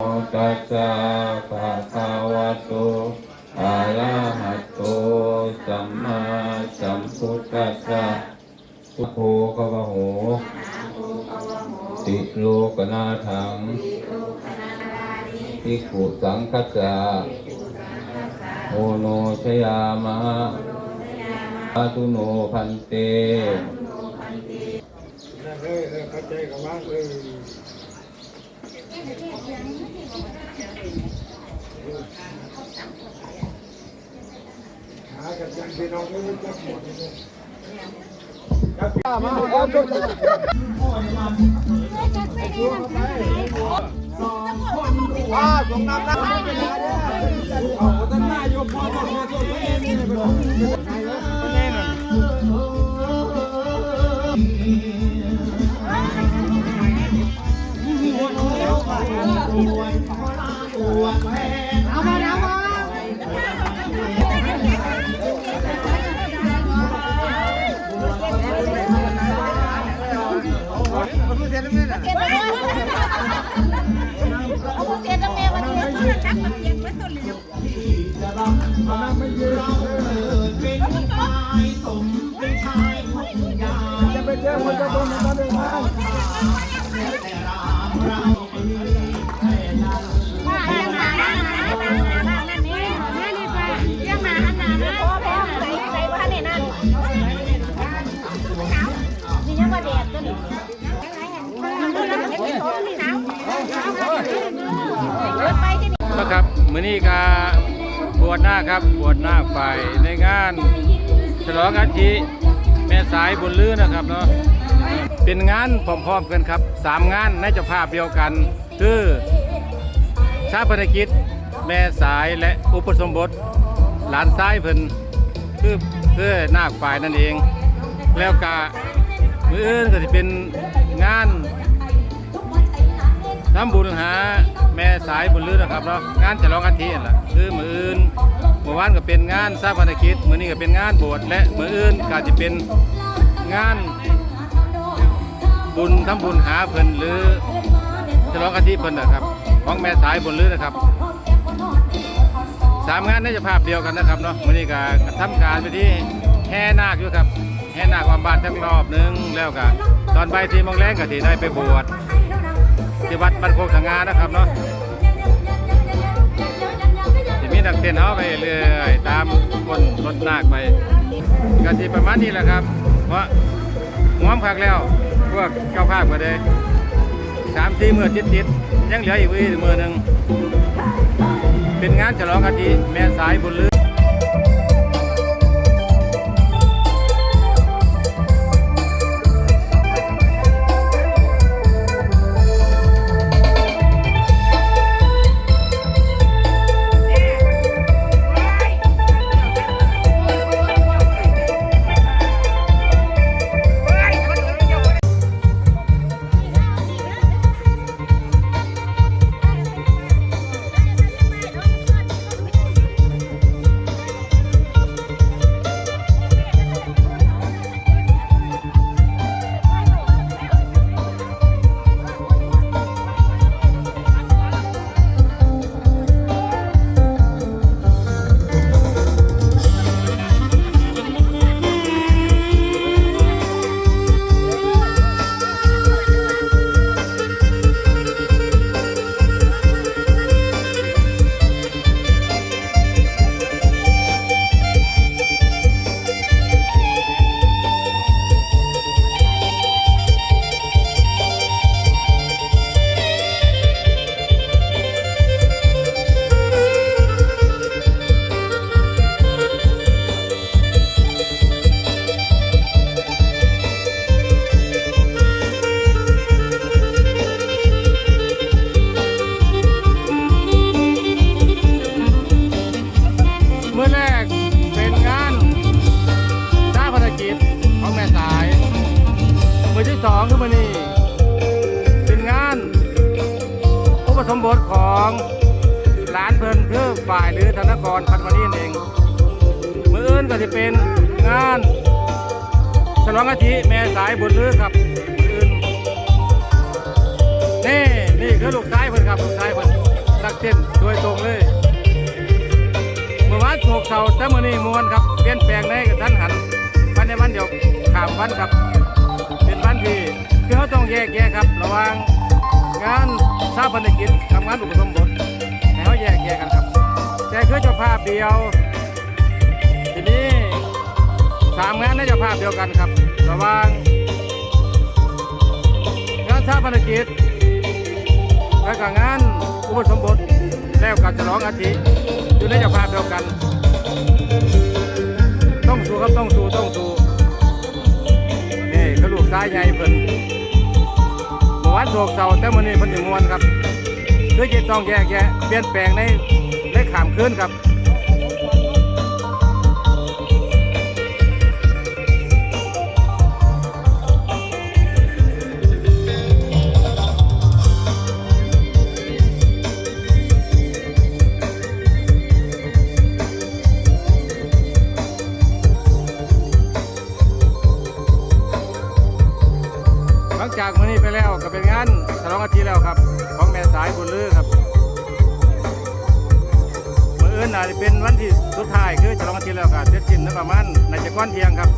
ตัสสะภะคะวะโตอะระหะโต สัมมาสัมพุทธัสสะพุทโธคะวะโห ติโลกนาถังทิขุสังคัสสะโอโนชยามะอาตุโนพันเตเลยเออเข้าใจกับว่างเออหากันยังพี่น้องไม่รู้จักหมด เลยครับมาเอาตัวว้า ป็นไงวะเป็นไงน่ะจะไปเจอคนจะโดนมันเลยมาน มื้อนี้ก็บวชหน้าครับบวชหน้าฝ่ายในงานฉลองอาทิแม่สายบุญลือนะครับเนาะเป็นงานพร้อมๆกันครับสามงานในเจ้าภาพเดียวกัน คือชาพนกิจแม่สายและอุปสมบท หลานซ้ายเพิ่นคือเพื่อนาคฝ่ายนั่นเอง แล้วก็มืออื่นก็จะเป็นงานทำบุญหา แม่สายบุญลือนะครับเนาะงานฉลองอาทิตย์ล่ะคือมืออื่นเมื่อวานก็เป็นงานสร้างพันธกิจมื้อนี้ก็เป็นงานบวชและมืออื่นก็จะเป็นงานบุญทำบุญหาเพิ่นหรือฉลองอาทิตย์เพิ่นนะครับ ของแม่สายบุญลือนะครับสามงานในสภาพเดียวกันนะครับเนาะมื้อนี้ก็ทำการไปที่แห่นาคอยู่ครับแห่นาคอมบานทั้งรอบหนึงแล้วก็ตอนบ่ายสี่โมงแรงก็สิได้ไปบวช ที่วัดบ้านโคกสงานะครับเนาะจะมีนักเต้นเอาไปเรื่อยตามคนรถนาคไปก็สิประมาณนี้แหละครับ เพราะง้อมคักแล้ว พวกเจ้าภาพก็ได้สามสี่มือติดติดยังเหลืออีกวีมือหนึ่งเป็นงานฉลองกะทิแม่สายบุญลือ ที่สองคือมือนี้เป็นงานอุปสมบทของหลานเพิ่นคือฝ่ายหรือธนกรพันวณีนั่เองมืออื่นก็จะเป็นงานฉลองอาทิแม่สายบุญลือครับมืออื่นนี่นี่คือลูกชายเพิ่นครับลูกชายเพิ่นเต้นโดยตรงเลยเมื่อวานโศกเศร้าแต่มื่อนี้มวนครับเปลี่ยนแปลงในกับท่านหันวันในวันเดียวขามวันครับ รับระหว่างงานชาปนกิจกับงานอุปสมบทให้เขาแยกแยะกันครับแต่คือเจ้าภาพเดียว ทีนี้สามงานในเจ้าภาพเดียวกันครับ ระหว่างงานชาปนกิจและก็งานอุปสมบทแล้วก็ฉลองอาทิอยู่ในเจ้าภาพเดียวกัน ต้องสู้ครับต้องสู้ต้องสู้นี่กระดูกซ้ายใหญ่เพิ่น เมื่อวานโศกเศร้าแต่มื้อนี้เพันสิมวนครับคือจะต้องแยกแยะเปลี่ยนแปลงในในขามคืนครับ จากมื้อนี้ไปแล้วก็เป็นงานฉลองอาทิตย์แล้วครับ ของแม่สายบุญลือครับมื้ออื่นอาจจะเป็นวันที่สุดท้ายคือฉลองอาทิตย์แล้วก็เสร็จสิ้นในประมาณในจะก้อนเที่ยงครับ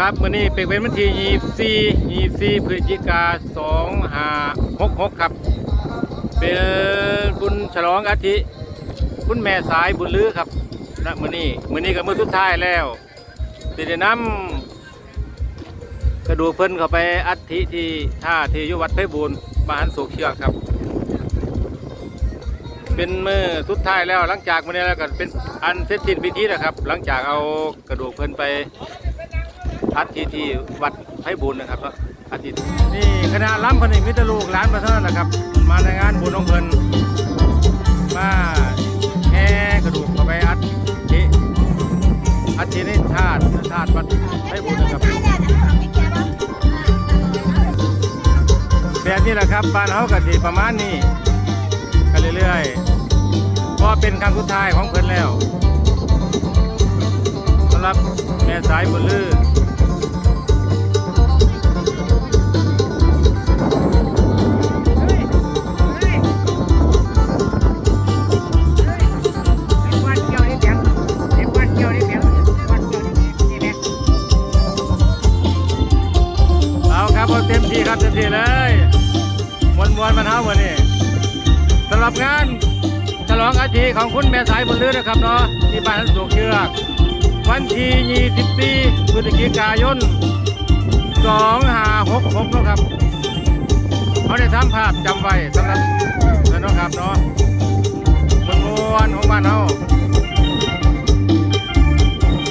ครับมื้อนี้เป็นวันที่ 24 24พฤศจิกา2566 ครับ เป็นบุญฉลองอาทิคุณแม่สายบุญลือครับณมื้อนี้มื้อนี้ก็มือสุดท้ายแล้วสิได้นำกระดูกเพิ่นเข้าไปอัฐิที่ท่าที่ยู่วัดไพบูลย์บ้านโศกเชือกครับ เป็นมือสุดท้ายแล้วหลังจากมื้อนี้แล้วก็เป็นอันเสร็จสิ้นพิธีแล้วครับ หลังจากเอากระดูกเพิ่นไป อัฐิที่วัดไพบุญนะครับอัฐินี่คณะล้ำพนิมิตรลูกหลานมาเท่านั้นแหละครับ มาในงานบุญของเพลินมาแห่กระดูกเข้าไปอัฐิอัฐินี่ธาตุธาตุวัดไพบุญนะครับแบบนี้แหละครับบ้านเฮากะสิประมาณนี้กันเรื่อยๆเพราะเป็นครั้งสุดท้ายของเพิ่นแล้วสำหรับแม่สายบุญลือ คุณลือนะครับเนาะที่บ้านสวงเลือกวันที่24พฤศจิกายน2566นะครับเขาได้ทำภาพจำไว้สำหรับเพื่อนนะครับเนาะมวลมของบ้านเรา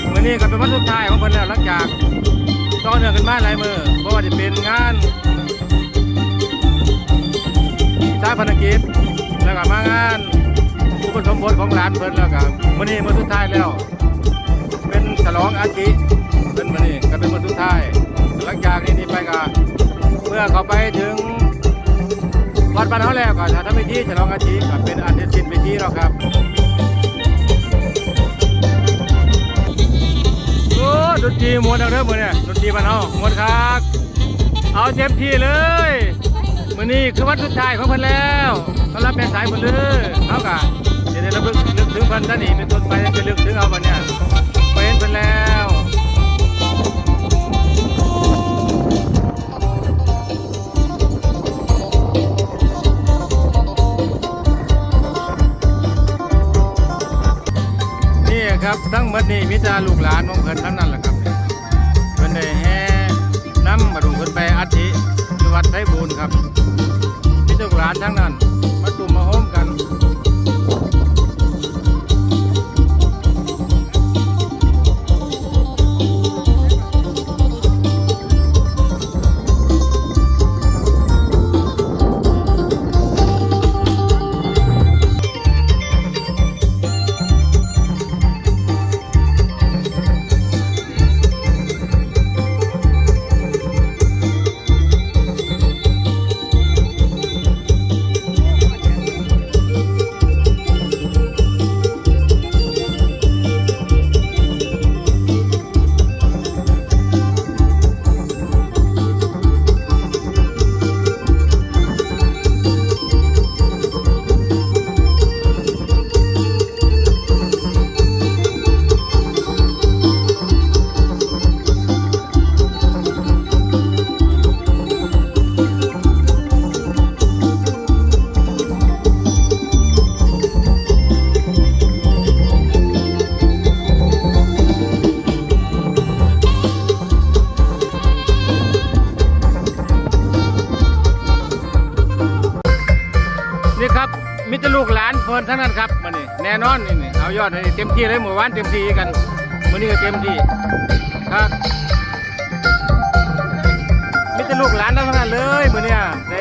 เมื่อนี้ก็เป็นวันสุดท้ายของเพิ่นแล้วหลังจากต่อเนื่องกันมาหลายมือเพราะว่าจะเป็นงานสางพนักงานแล้วก็มางาน บทของหลานเพิ่นแล้วก็มื้อนี้มื้อสุดท้ายแล้ว เป็นฉลองอาทิเป็นมื้อนี้ก็เป็นมื้อสุดท้าย หลังจากนี้นี่ไปก็เมื่อเขาไปถึงวัดบ้านเฮาแล้วก็ถ้าทำพิธีฉลองอาทิก็เป็นอันเสร็จสิ้นพิธีแล้วครับโอ้ดนตรีมวนเอาเด้อมื้อเนี่ยดนตรีบ้านเฮามวนคักเอาเต็มที่เลยมื้อนี้คือวันสุดท้ายของเพิ่นแล้วสำหรับแม่สายเพิ่นเด้อเฮาก็ ได้ระลึกนึกถึงเพิ่นซะนี่เป็นต้นไปจะลึกถึงเอาบัดเนี่ยไปเห็นเพิ่นแล้วนี่ครับทั้งหมดนี่มิตรลูกหลานของเพิ่นทั้งนั้นแหละครับเนี่ยเพิ่นได้แห่นำมาดูเพิ่นไปอัฐิที่วัดไทบูรณ์ครับมิตรลูกหลานทั้งนั้นมาตุ่มมาโฮมกัน มิตรลูกหลานเพิ่นทั้งนั้นครับมื้อนี้แน่นอนนี่นี่เอายอดนี่เต็มที่เลยเมื่อวานเต็มที่กันมื้อนี้ก็เต็มที่ครับมิตรลูกหลานทั้งนั้นเลยมื้อเนี้ยได้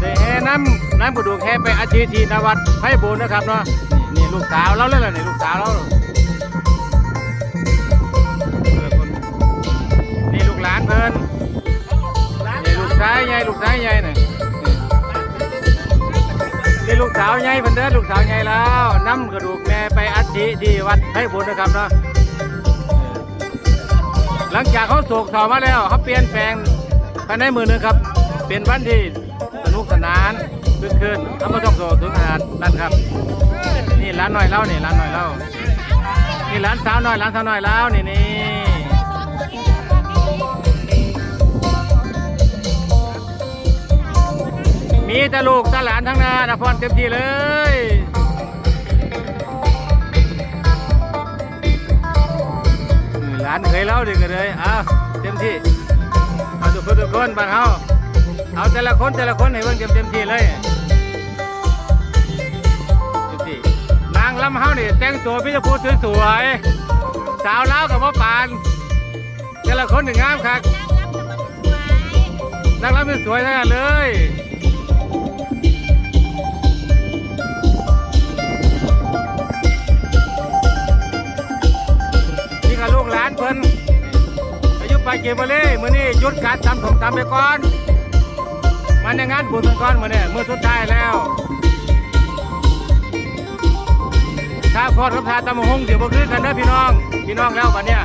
ได้แห่น้ำน้ำกระดูกแห่ไปอาทิตย์ที่นวัดไผ่บูรณ์นะครับเนาะนี่นี่ลูกสาวเราเลยล่ะนี่ลูกสาวเราเนนี่ลูกหลานเพิ่นนี่ลูกชายใหญ่ลูกชายใหญ่น่ะาวใหญ่เพิ่นเด้อลูกสาวใหญ่แล้วนำกระดูกแม่ไปอัฐิที่วัดไผ่บุญนะครับเนาะหลังจากเขาโศกเศร้ามาแล้วเขาเปลี่ยนแปลงภายในมือหนึงครับเป็นวันที่สนุกสนานคึกคืนเขาไม่ต้องโศกถึงขนาดนั้นครับ นี่ร้านหน่อยเล่านี่ร้านหน่อยเล่านี่ร้านสาวน้อยร้านสาวน้อยเล่านี่นี่ มีแต่ลูกแต่หลานทั้งนั้นนะฟอนเต็มที่เลยนี่หลานเคยเล่าดีกันเลยเอาเต็มที่เอาทุกคนทุกคนบ้านเฮาเอาแต่ละคนแต่ละคนให้เบิ่งเต็มเต็มที่เลยเต็มที่นางลำเฮานี่แต่งตัวพิจพูดสวยๆสาวเล้าวกับพ่อปานแต่ละคนหนึ่งงามครับนางลำเป็นสวยทั้งนั้นเลย ก็บมาเลยมื้อนี้หยุดการทำของตำไปก่อน มันในงานบุญกันก่อนมื้อนี้มื้อสุดท้ายแล้วถ้าพอดกับทาตำมะฮงเดี๋ยวบ่คือกันเด้อพี่น้อง พี่น้องแล้วบัดเนี้ย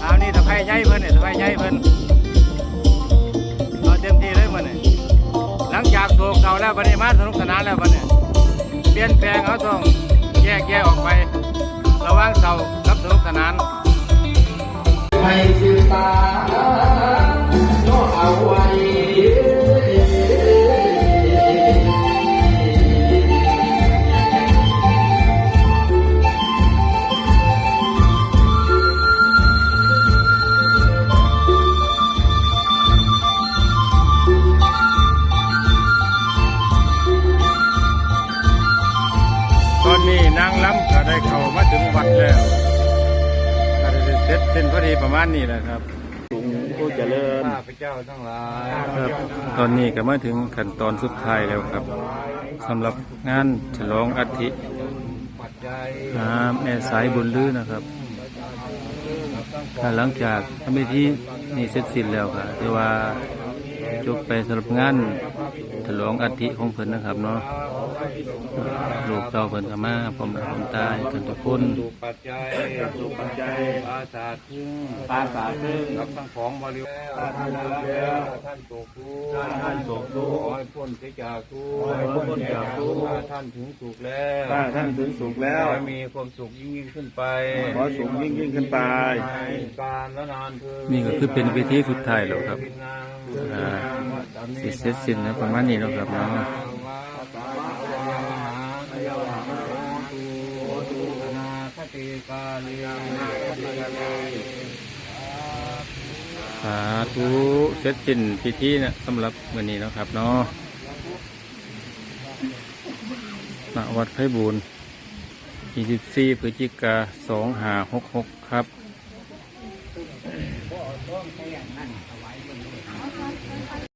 เอานี่ตะไครใหญ่เพิ่นนี่ตะไครใหญ่เพิ่นเอาเต็มที่เลยมื้อนี้หลังจากโศกเก่าแล้วบัดนี้มาสนุกสนานแล้วบัดนี้ ลี่ยนแปลงเขาต้องแยกแยกออกไป ระว่างเศร้ากับสนุกสนานให้ศึกษาโนเอาไว้ เข้ามาถึงวัดแล้วก็ได้เสร็จสิ้นพอดีประมาณนี้แหละครับผู้เจริญข้าพเจ้าทั้งหลายครับตอนนี้ก็มาถึงขั้นตอนสุดท้ายแล้วครับสำหรับงานฉลองอัฐิปัจจัยหาแม่สายบุญลือนะครับถ้าหลังจากทำพิธีนี่เสร็จสิ้นแล้วก็ถือว่าจบไปสำหรับงานฉลองอัฐิของเพิ่นนะครับเนาะ ลูกเจ้าเพิ่นก็มาพร้อมหน้าพร้อมตายกันทุกคนสุปัจจัยสุปัจจัยปราสาทพึ่งปราสาทพึ่งรับทั้งของบริวารท่านแล้วท่านตกทุกข์ท่านตกทุกข์ขอให้พ้นจากทุกข์ขอให้พ้นจากทุกข์ท่านถึงสุขแล้วถ้าท่านถึงสุขแล้วมีความสุขยิ่งยิ่งขึ้นไปขอสูงยิ่งยิ่งขึ้นไปการและนานเธอนี่ก็คือเป็นพิธีสุดท้ายแล้วครับเป็นนางอ่าสิเสร็จสิ้นแล้วประมาณนี้แล้วครับเนาะ คติกาลีสาธุเสร็จสิ้นพิธีนะสำหรับวันนี้นะครับเนาะณวัดไพบูรณ์24พฤศจิกา2566 ครับ